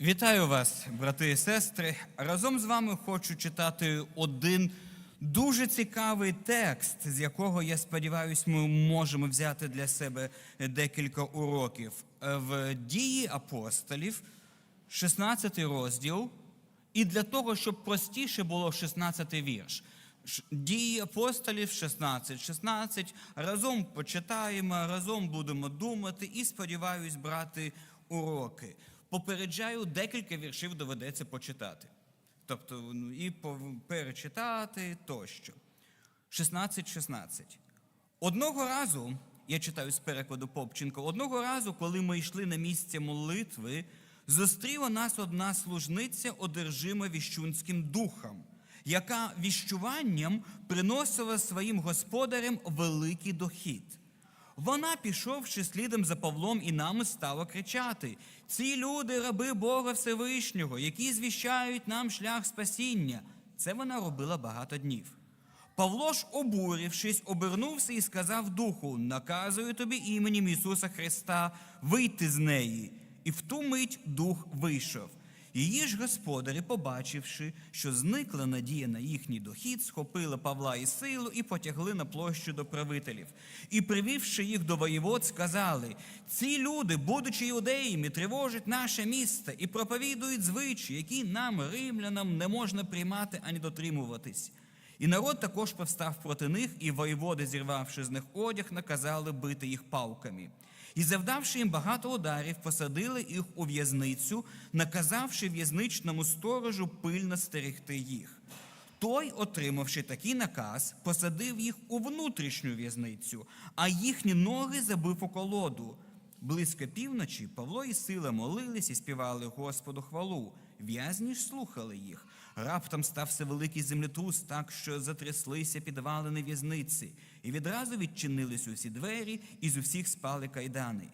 Вітаю вас, брати і сестри. Разом з вами хочу читати один дуже цікавий текст, з якого, я сподіваюся, ми можемо взяти для себе декілька уроків. В дії апостолів, 16 розділ, і для того, щоб простіше було 16 вірш. Дії апостолів 16, 16. Разом почитаємо, разом будемо думати і сподіваюсь брати уроки. Попереджаю, декілька віршів доведеться почитати. Тобто ну, і перечитати тощо. 16, 16. Одного разу, я читаю з перекладу Попченка, одного разу, коли ми йшли на місце молитви, зустріла нас одна служниця, одержима віщунським духом, яка віщуванням приносила своїм господарям великий дохід. Вона, пішовши слідом за Павлом і нами, стала кричати: Ці люди, раби Бога Всевишнього, які звіщають нам шлях спасіння. Це вона робила багато днів. Павло ж, обурившись, обернувся і сказав духу: Наказую тобі іменем Ісуса Христа вийти з неї. І в ту мить дух вийшов. Її ж господарі, побачивши, що зникла надія на їхній дохід, схопили Павла і силу і потягли на площу до правителів. І, привівши їх до воєвод, сказали: ці люди, будучи іудеями, тривожать наше місто і проповідують звичаї, які нам, римлянам, не можна приймати ані дотримуватись. І народ також повстав проти них, і воєводи, зірвавши з них одяг, наказали бити їх палками. І завдавши їм багато ударів, посадили їх у в'язницю, наказавши в'язничному сторожу пильно стерегти їх. Той, отримавши такий наказ, посадив їх у внутрішню в'язницю, а їхні ноги забив у колоду. Близько півночі Павло і Сила молились і співали Господу хвалу. В'язні ж слухали їх. Раптом стався великий землетрус, так що затряслися підвалини в'язниці, і відразу відчинились усі двері, і з усіх спали кайдани.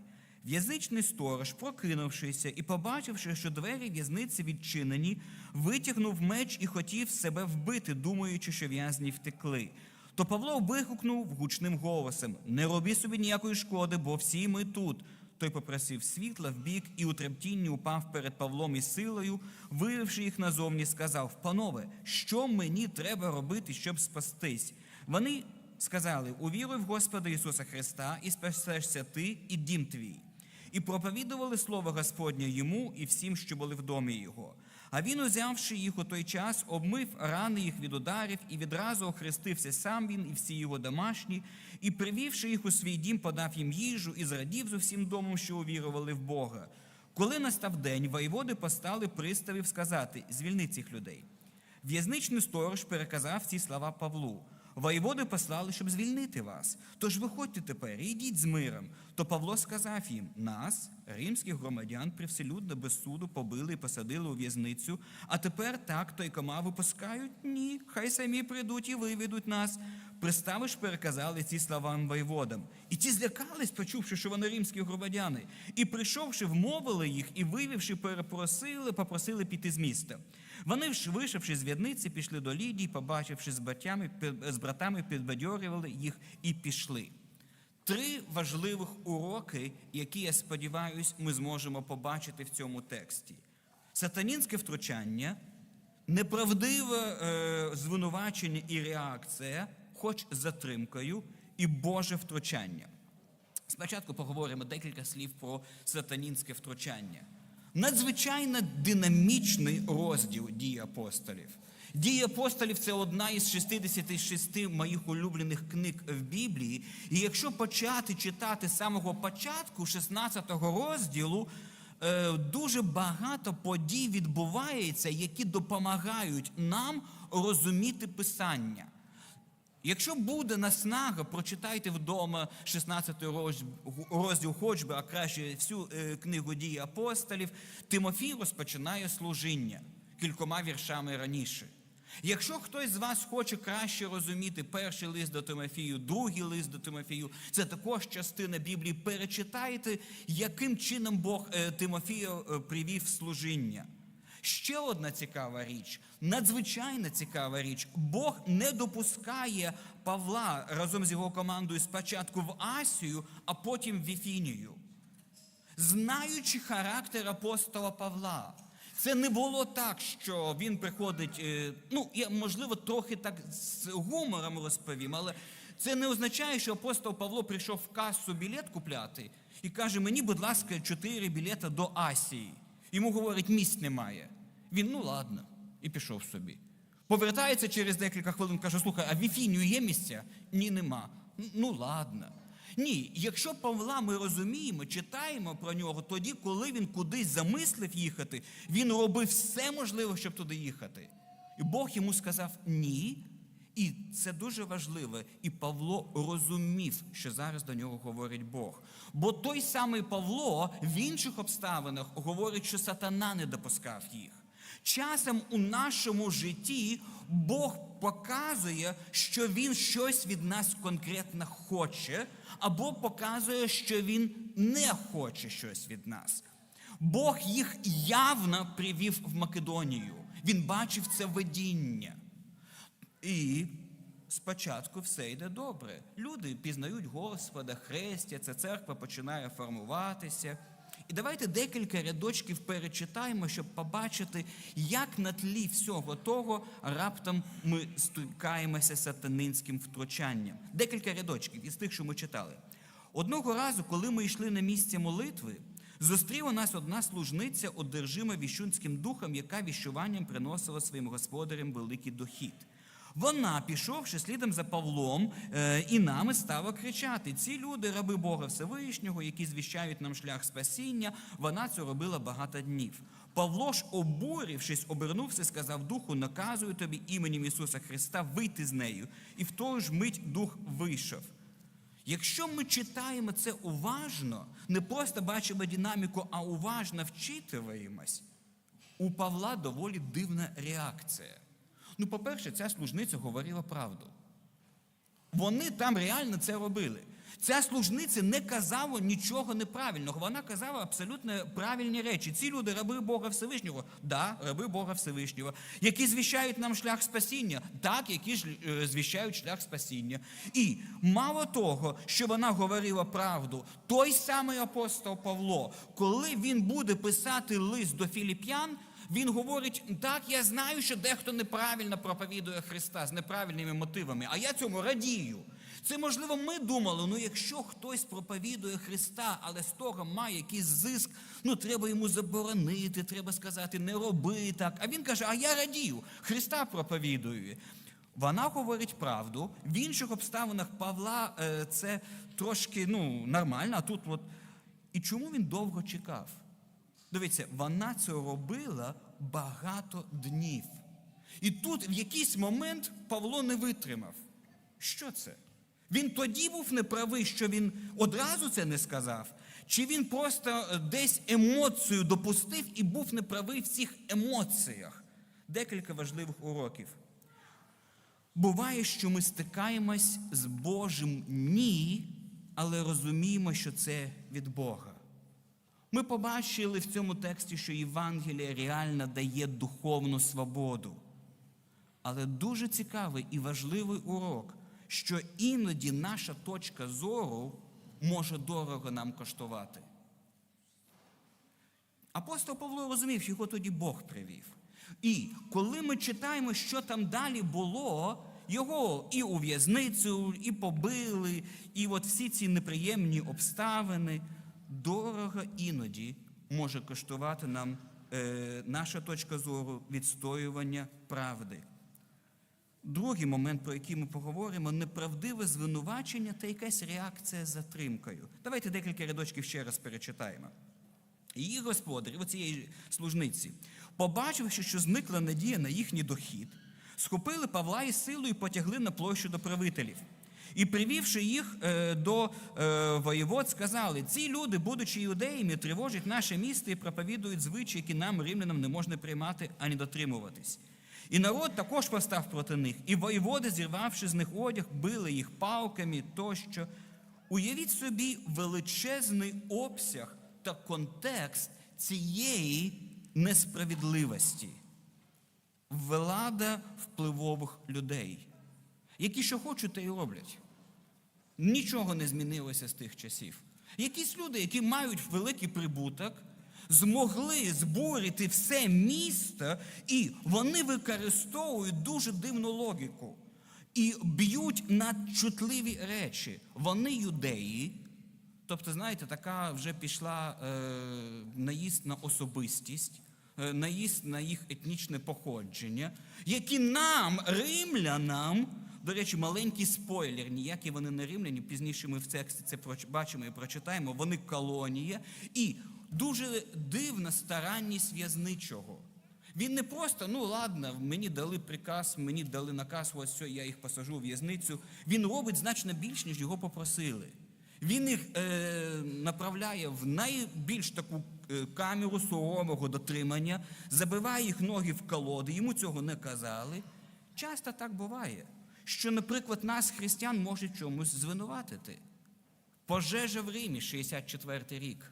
В'язичний сторож, прокинувшися і побачивши, що двері в'язниці відчинені, витягнув меч і хотів себе вбити, думаючи, що в'язні втекли. То Павло вигукнув гучним голосом: Не роби собі ніякої шкоди, бо всі ми тут. Той попросив світла вбік і у трептінні упав перед Павлом і силою, виривши їх назовні, сказав: Панове, що мені треба робити, щоб спастись? Вони сказали: Увіруй в Господа Ісуса Христа, і спасешся ти і дім твій. І проповідували слово Господнє йому і всім, що були в домі його. А він, узявши їх у той час, обмив рани їх від ударів, і відразу охрестився сам він і всі його домашні, і привівши їх у свій дім, подав їм їжу і зрадів з усім домом, що увірували в Бога. Коли настав день, воєводи постали приставів сказати: звільни цих людей. В'язничний сторож переказав ці слова Павлу. Воєводи послали, щоб звільнити вас. Тож виходьте тепер і йдіть з миром. То Павло сказав їм: нас, римських громадян, привселюдно без суду побили і посадили у в'язницю. А тепер так то й кома випускають? Ні, хай самі прийдуть і виведуть нас. Пристави ж переказали ці слова воєводам. І ті злякались, почувши, що вони римські громадяни. І прийшовши, вмовили їх, і вивівши, перепросили, попросили піти з міста. Вони ж, вийшовши з в'язниці, пішли до Лідії, побачивши з братями, з братами, підбадьорювали їх і пішли. Три важливих уроки, які, я сподіваюся, ми зможемо побачити в цьому тексті: сатанінське втручання, неправдиве е, звинувачення і реакція, хоч з затримкою, і Боже втручання. Спочатку поговоримо декілька слів про сатанінське втручання. Надзвичайно динамічний розділ дії апостолів. Дії апостолів це одна із 66 моїх улюблених книг в Біблії. І якщо почати читати з самого початку 16 розділу, е, дуже багато подій відбувається, які допомагають нам розуміти Писання. Якщо буде наснага, прочитайте вдома 16 розділ, хоч би, а краще всю е, книгу дії апостолів. Тимофій розпочинає служіння кількома віршами раніше. Якщо хтось з вас хоче краще розуміти перший лист до Тимофію, другий лист до Тимофію, це також частина Біблії. Перечитайте, яким чином Бог е, Тимофія е, привів служіння. Ще одна цікава річ, надзвичайно цікава річ. Бог не допускає Павла разом з його командою спочатку в Асію, а потім в Віфінію. Знаючи характер апостола Павла, це не було так, що він приходить, е, ну, я, можливо, трохи так з гумором розповім, але це не означає, що апостол Павло прийшов в касу білет купляти і каже: мені, будь ласка, чотири білета до Асії. Йому говорить, місць немає. Він, ну ладно, і пішов собі. Повертається через декілька хвилин, каже: слухай, а в Віфінію є місця? Ні, нема. Ну ладно. Ні, якщо Павла ми розуміємо, читаємо про нього, тоді, коли він кудись замислив їхати, він робив все можливе, щоб туди їхати. І Бог йому сказав ні. І це дуже важливо. І Павло розумів, що зараз до нього говорить Бог. Бо той самий Павло в інших обставинах говорить, що сатана не допускав їх. Часом у нашому житті Бог показує, що Він щось від нас конкретно хоче, або показує, що Він не хоче щось від нас. Бог їх явно привів в Македонію. Він бачив це видіння. І спочатку все йде добре. Люди пізнають Господа, хрестяться, церква починає формуватися. І давайте декілька рядочків перечитаємо, щоб побачити, як на тлі всього того раптом ми стикаємося сатанинським втручанням. Декілька рядочків із тих, що ми читали. Одного разу, коли ми йшли на місце молитви, зустріла нас одна служниця, одержима віщунським духом, яка віщуванням приносила своїм господарям великий дохід. Вона, пішовши слідом за Павлом е, і нами, стала кричати: ці люди, раби Бога Всевишнього, які звіщають нам шлях спасіння, вона це робила багато днів. Павло ж, обурившись, обернувся, сказав Духу, наказую тобі іменем Ісуса Христа вийти з нею. І в ту ж мить дух вийшов. Якщо ми читаємо це уважно, не просто бачимо динаміку, а уважно вчитуємось, у Павла доволі дивна реакція. Ну, по-перше, ця служниця говорила правду. Вони там реально це робили. Ця служниця не казала нічого неправильного. Вона казала абсолютно правильні речі. Ці люди раби Бога Всевишнього, да, раби Бога Всевишнього, які звіщають нам шлях спасіння, так, які ж е, звіщають шлях спасіння. І мало того, що вона говорила правду, той самий апостол Павло, коли він буде писати лист до Філіп'ян, він говорить: так, я знаю, що дехто неправильно проповідує Христа з неправильними мотивами, а я цьому радію. Це можливо, ми думали, ну якщо хтось проповідує Христа, але з того має якийсь зиск, ну треба йому заборонити, треба сказати, не роби так. А він каже: А я радію, Христа проповідую. Вона говорить правду. В інших обставинах Павла е, це трошки ну, нормально, а тут от. І чому він довго чекав? Дивіться, вона це робила багато днів. І тут в якийсь момент Павло не витримав. Що це? Він тоді був неправий, що він одразу це не сказав, чи він просто десь емоцію допустив і був неправий в цих емоціях? Декілька важливих уроків. Буває, що ми стикаємось з Божим ні, але розуміємо, що це від Бога. Ми побачили в цьому тексті, що Євангелія реально дає духовну свободу. Але дуже цікавий і важливий урок, що іноді наша точка зору може дорого нам коштувати. Апостол Павло розумів, його тоді Бог привів. І коли ми читаємо, що там далі було, його і у в'язницю, і побили, і от всі ці неприємні обставини дорого іноді може коштувати нам е, наша точка зору відстоювання правди. Другий момент, про який ми поговоримо, неправдиве звинувачення та якась реакція з затримкою. Давайте декілька рядочків ще раз перечитаємо. Її господарі, оцієї служниці, побачивши, що зникла надія на їхній дохід, схопили Павла із силою і потягли на площу до правителів. І привівши їх е, до е, воєвод, сказали: ці люди, будучи іудеями, тривожать наше місто і проповідують звичаї, які нам, римлянам, не можна приймати ані дотримуватись. І народ також постав проти них, і воєводи, зірвавши з них одяг, били їх палками тощо. Уявіть собі величезний обсяг та контекст цієї несправедливості. Влада впливових людей. Які що хочуть, те й роблять. Нічого не змінилося з тих часів. Якісь люди, які мають великий прибуток, змогли збурити все місто, і вони використовують дуже дивну логіку і б'ють на чутливі речі. Вони юдеї, тобто, знаєте, така вже пішла е, наїзд на особистість, е, наїзд на їх етнічне походження, які нам, римлянам, до речі, маленький спойлер, ніякі вони не римляні, пізніше ми в тексті це бачимо і прочитаємо, вони колонія. І дуже дивна старанність в'язничого. Він не просто, ну ладно, мені дали приказ, мені дали наказ, ось все, я їх посажу в в'язницю. Він робить значно більш, ніж його попросили. Він їх е, направляє в найбільш таку е, камеру сурового дотримання, забиває їх ноги в колоди, йому цього не казали. Часто так буває, що, наприклад, нас, християн, можуть чомусь звинуватити. Пожежа в Римі, 64 рік.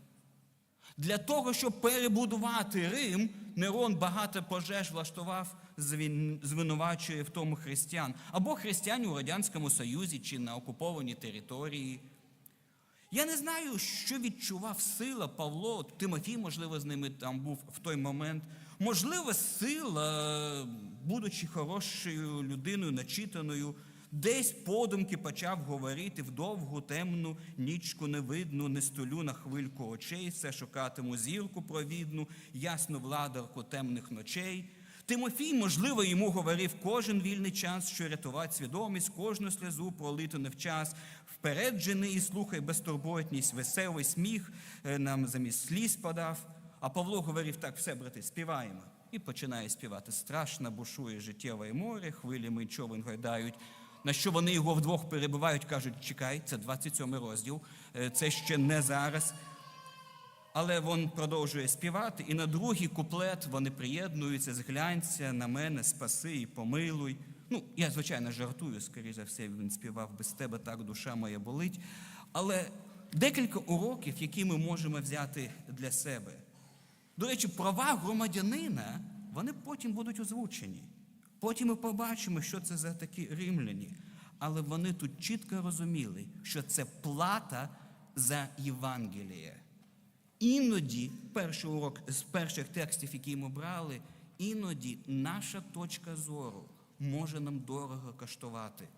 Для того, щоб перебудувати Рим, Нерон багато пожеж влаштував, звинувачує в тому християн. Або християн у Радянському Союзі чи на окупованій території. Я не знаю, що відчував сила Павло, Тимофій, можливо, з ними там був в той момент. Можливо, сила, будучи хорошою людиною, начитаною, десь подумки почав говорити в довгу темну нічку невидну, не столю на хвильку очей, все шукатиму зірку провідну, ясну владарку темних ночей. Тимофій, можливо, йому говорив кожен вільний час, що рятувати свідомість, кожну сльозу пролиту не в час. Вперед жени і слухай безтурботність, веселий сміх е, нам замість сліз подав. А Павло говорив так, все, брати, співаємо. І починає співати. Страшно бушує життєве море, хвилями човен гойдають. На що вони його вдвох перебивають, кажуть, чекай, це 27 розділ, е, це ще не зараз. Але він продовжує співати, і на другий куплет вони приєднуються, зглянься на мене, спаси і помилуй. Ну, я, звичайно, жартую, скоріше за все, він співав без тебе, так душа моя болить. Але декілька уроків, які ми можемо взяти для себе. До речі, права громадянина, вони потім будуть озвучені. Потім ми побачимо, що це за такі римляні. Але вони тут чітко розуміли, що це плата за Євангеліє. Іноді, перший урок з перших текстів, які ми брали, іноді наша точка зору може нам дорого коштувати.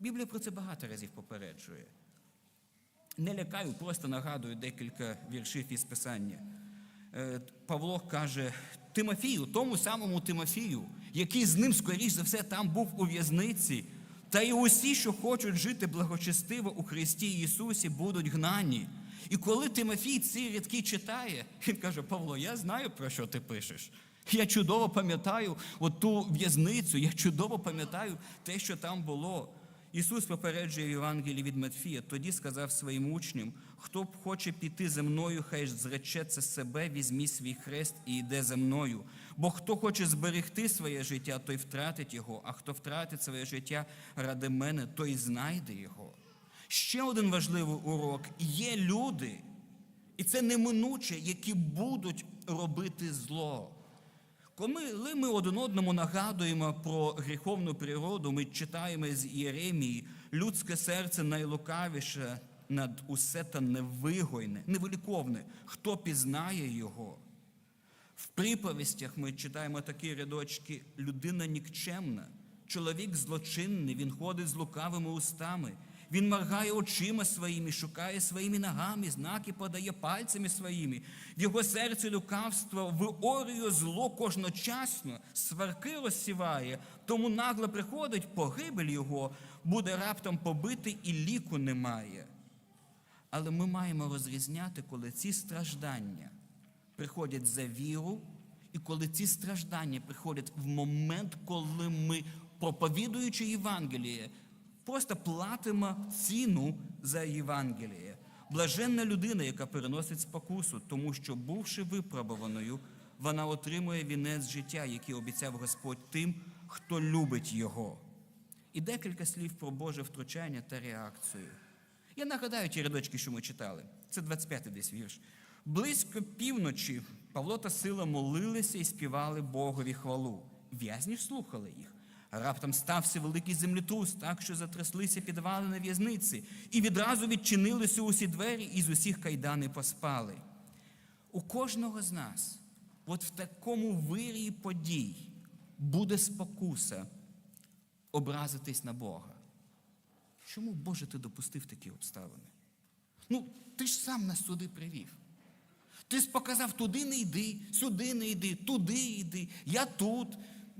Біблія про це багато разів попереджує. Не лякаю, просто нагадую декілька віршів із Писання. Е, Павло каже Тимофію, тому самому Тимофію, який з ним, скоріш за все, там був у в'язниці, та й усі, що хочуть жити благочестиво у Христі Ісусі, будуть гнані. І коли Тимофій ці рядки читає, він каже: Павло, я знаю, про що ти пишеш. Я чудово пам'ятаю ту в'язницю, я чудово пам'ятаю те, що там було. Ісус попереджує в Євангелії від Матфія, тоді сказав своїм учням, хто б хоче піти за мною, хай зречеться себе, візьмі свій хрест і йде за мною. Бо хто хоче зберегти своє життя, той втратить його, а хто втратить своє життя ради мене, той знайде його. Ще один важливий урок: є люди, і це неминуче, які будуть робити зло. Коли ми один одному нагадуємо про гріховну природу, ми читаємо з Єремії, людське серце найлукавіше над усе та невигойне, невиліковне. Хто пізнає його? В приповістях ми читаємо такі рядочки: людина нікчемна, чоловік злочинний, він ходить з лукавими устами. Він моргає очима своїми, шукає своїми ногами, знаки подає пальцями своїми. В його серці лукавство виорює зло кожночасно, сварки розсіває, тому нагло приходить погибель його, буде раптом побитий і ліку немає. Але ми маємо розрізняти, коли ці страждання приходять за віру, і коли ці страждання приходять в момент, коли ми, проповідуючи Євангеліє, просто платимо ціну за Євангеліє. Блаженна людина, яка переносить спокусу, тому що, бувши випробуваною, вона отримує вінець життя, який обіцяв Господь тим, хто любить його. І декілька слів про Боже втручання та реакцію. Я нагадаю ті рядочки, що ми читали. Це 25-й десь вірш. Близько півночі Павло та Сила молилися і співали Богові хвалу. В'язні слухали їх. Раптом стався великий землетрус, так що затряслися підвали на в'язниці, і відразу відчинилися усі двері, і з усіх кайдани поспали. У кожного з нас, от в такому вирії подій, буде спокуса образитись на Бога. Чому, Боже, ти допустив такі обставини? Ну, ти ж сам нас сюди привів. Ти ж показав, туди не йди, сюди не йди, туди йди, я тут.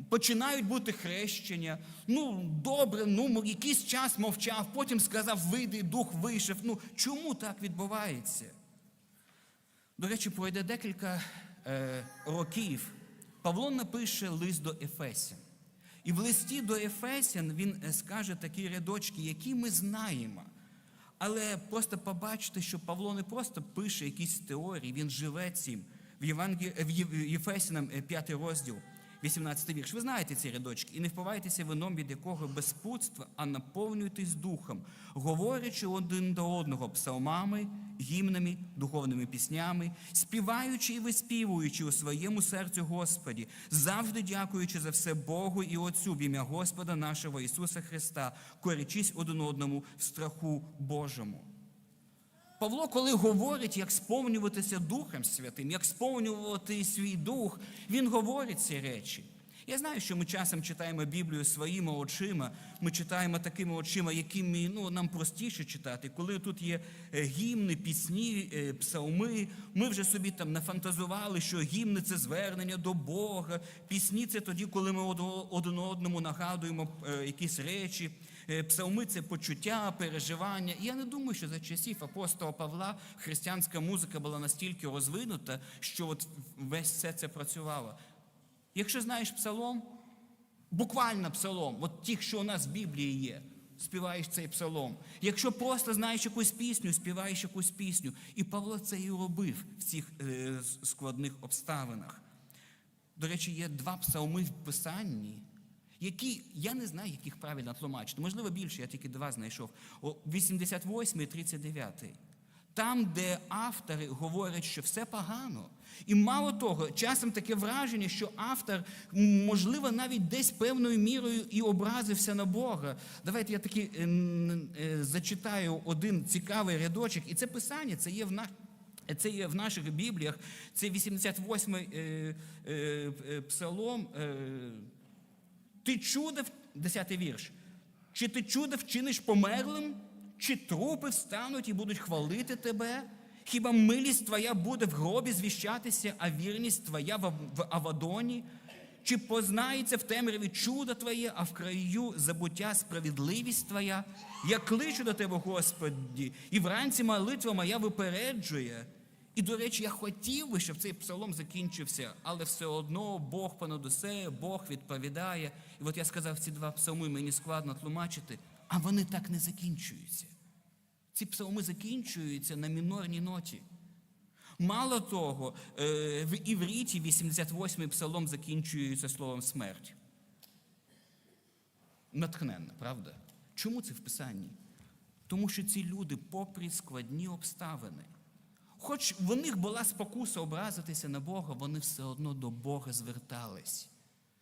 Починають бути хрещення. Ну, добре, ну якийсь час мовчав, потім сказав, вийди, дух вийшов. Ну, чому так відбувається? До речі, пройде декілька е, років. Павло напише лист до Ефесян. І в листі до Ефесян він е, скаже такі рядочки, які ми знаємо. Але просто побачите, що Павло не просто пише якісь теорії, він живе цим. В, Євангел... в Єфесянам 5 розділ, 18 вірш. Ви знаєте ці рядочки. І не впивайтеся вином, від якого безпутства, а наповнюйтесь духом, говорячи один до одного псалмами, гімнами, духовними піснями, співаючи і виспівуючи у своєму серцю Господі, завжди дякуючи за все Богу і Отцю в ім'я Господа нашого Ісуса Христа, корячись один одному в страху Божому. Павло, коли говорить, як сповнюватися Духом Святим, як сповнювати свій дух, він говорить ці речі. Я знаю, що ми часом читаємо Біблію своїми очима, ми читаємо такими очима, якими ну, нам простіше читати. Коли тут є е, гімни, пісні, е, псалми, ми вже собі там нафантазували, що гімни це звернення до Бога, пісні це тоді, коли ми один одному нагадуємо е, якісь речі. Е, Псалми це почуття, переживання. І я не думаю, що за часів апостола Павла християнська музика була настільки розвинута, що от весь все це працювало. Якщо знаєш псалом, буквально псалом, от ті, що у нас в Біблії є, співаєш цей псалом. Якщо просто знаєш якусь пісню, співаєш якусь пісню. І Павло це і робив в цих е, складних обставинах. До речі, є два псалми в Писанні, які я не знаю, як їх правильно тлумачити. Можливо, більше, я тільки два знайшов. 88 і 39. Там, де автори говорять, що все погано. І мало того, часом таке враження, що автор, можливо, навіть десь певною мірою і образився на Бога. Давайте я таки е, е, зачитаю один цікавий рядочок, і це писання, це є в на, це є в наших Бібліях, це 88-й е, е, е, псалом. Е, ти чудо, 10 вірш. Чи ти чудо вчиниш померлим, чи трупи встануть і будуть хвалити тебе? Хіба милість твоя буде в гробі звіщатися, а вірність твоя в Авадоні? Чи познається в темряві чудо твоє, а в краю забуття справедливість твоя? Я кличу до тебе, Господі, і вранці молитва моя випереджує. І, до речі, я хотів би, щоб цей псалом закінчився, але все одно Бог понад усе, Бог відповідає. І от я сказав, ці два псалми мені складно тлумачити, а вони так не закінчуються. Ці псалми закінчуються на мінорній ноті. Мало того, е, в івріті 88-й псалом закінчується словом смерть. Натхненно, правда? Чому це в Писанні? Тому що ці люди, попри складні обставини, хоч в них була спокуса образитися на Бога, вони все одно до Бога звертались.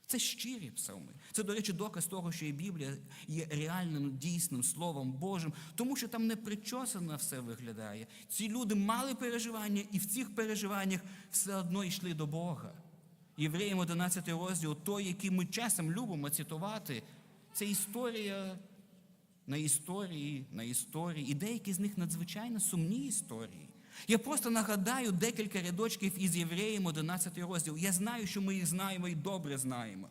Це щирі псалми. Це, до речі, доказ того, що і Біблія є реальним дійсним Словом Божим, тому що там не причосано все виглядає. Ці люди мали переживання, і в цих переживаннях все одно йшли до Бога. Євреям 11 розділ, той, який ми часом любимо цитувати, це історія на історії, на історії, і деякі з них надзвичайно сумні історії. Я просто нагадаю декілька рядочків із Євреєм 11 розділ. Я знаю, що ми їх знаємо і добре знаємо.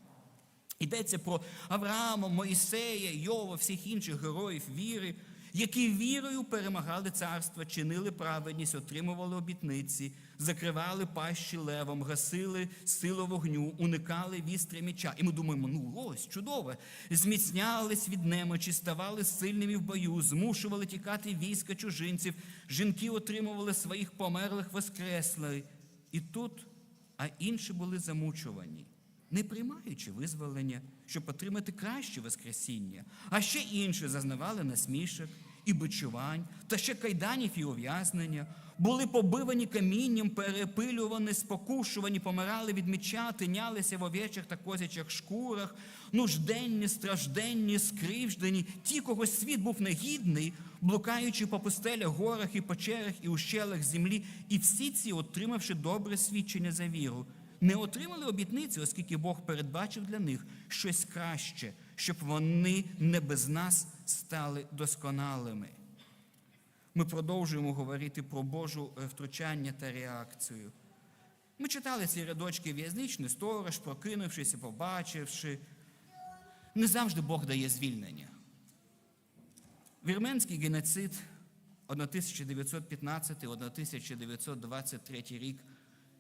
Йдеться про Авраама, Моїсея, Йова, всіх інших героїв віри, які вірою перемагали царство, чинили праведність, отримували обітниці, закривали пащі левом, гасили силу вогню, уникали вістря меча. І ми думаємо, ну ось чудово. Зміцнялись від немочі, ставали сильними в бою, змушували тікати війська чужинців, жінки отримували своїх померлих воскресли. І тут, а інші були замучувані не приймаючи визволення, щоб отримати краще Воскресіння, а ще інші зазнавали насмішок і бичувань, та ще кайданів і ув'язнення, були побивані камінням, перепилювані, спокушувані, помирали від меча, тинялися в овечих та козячих шкурах, нужденні, стражденні, скривждені, ті, кого світ був негідний, блукаючи по пустелях, горах і печерах і ущелах землі, і всі ці, отримавши добре свідчення за віру, не отримали обітниці, оскільки Бог передбачив для них щось краще, щоб вони не без нас стали досконалими. Ми продовжуємо говорити про Божу е, втручання та реакцію. Ми читали ці рядочки в'язничний сторож, прокинувшись побачивши. Не завжди Бог дає звільнення. Вірменський геноцид 1915-1923 рік.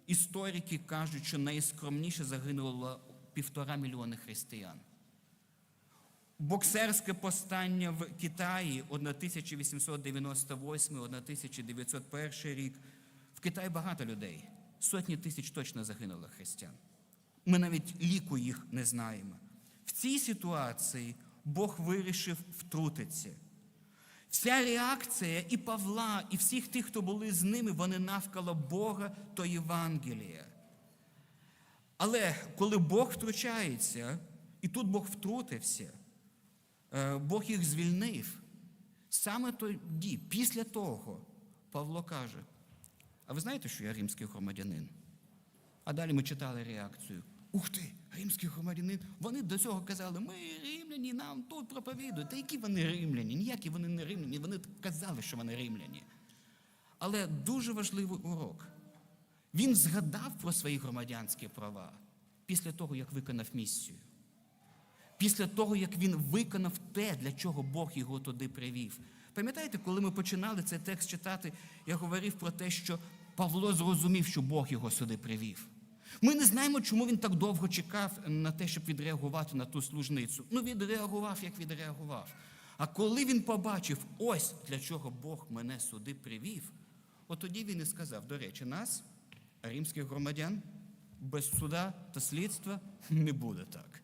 Історики кажуть, що найскромніше загинуло півтора мільйони християн. Боксерське повстання в Китаї 1898-1901 рік. В Китаї багато людей. Сотні тисяч точно загинуло християн. Ми навіть ліку їх не знаємо. В цій ситуації Бог вирішив втрутитися. Вся реакція і Павла, і всіх тих, хто були з ними, вони навколо Бога то Євангелія. Але коли Бог втручається, і тут Бог втрутився, Бог їх звільнив. Саме тоді, після того, Павло каже: А ви знаєте, що я римський громадянин? А далі ми читали реакцію. Ух ти, римський громадянин. Вони до цього казали, ми римляні, нам тут проповідують. Та які вони римляні? Ніякі вони не римляні. Вони казали, що вони римляні. Але дуже важливий урок. Він згадав про свої громадянські права після того, як виконав місію. Після того, як він виконав те, для чого Бог його туди привів. Пам'ятаєте, коли ми починали цей текст читати, я говорив про те, що Павло зрозумів, що Бог його сюди привів. Ми не знаємо, чому він так довго чекав на те, щоб відреагувати на ту служницю. Ну, відреагував, як відреагував. А коли він побачив, ось для чого Бог мене сюди привів, от тоді він і сказав: до речі, нас, римських громадян, без суда та слідства не буде так.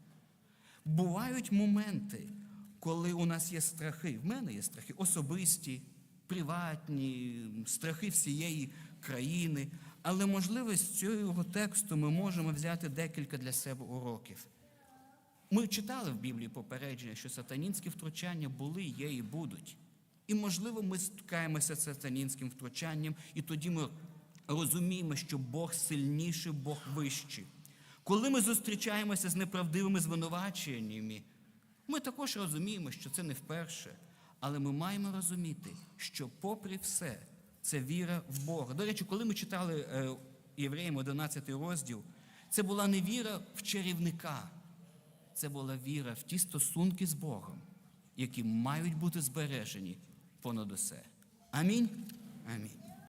Бувають моменти, коли у нас є страхи. В мене є страхи особисті, приватні, страхи всієї країни. Але, можливо, з цього тексту ми можемо взяти декілька для себе уроків. Ми читали в Біблії попередження, що сатанінські втручання були, є і будуть. І, можливо, ми стикаємося з сатанінським втручанням, і тоді ми розуміємо, що Бог сильніший, Бог вищий. Коли ми зустрічаємося з неправдивими звинуваченнями, ми також розуміємо, що це не вперше. Але ми маємо розуміти, що, попри все, це віра в Бога. До речі, коли ми читали е, Євреям 11 розділ, це була не віра в чарівника, це була віра в ті стосунки з Богом, які мають бути збережені понад усе. Амінь. Амінь.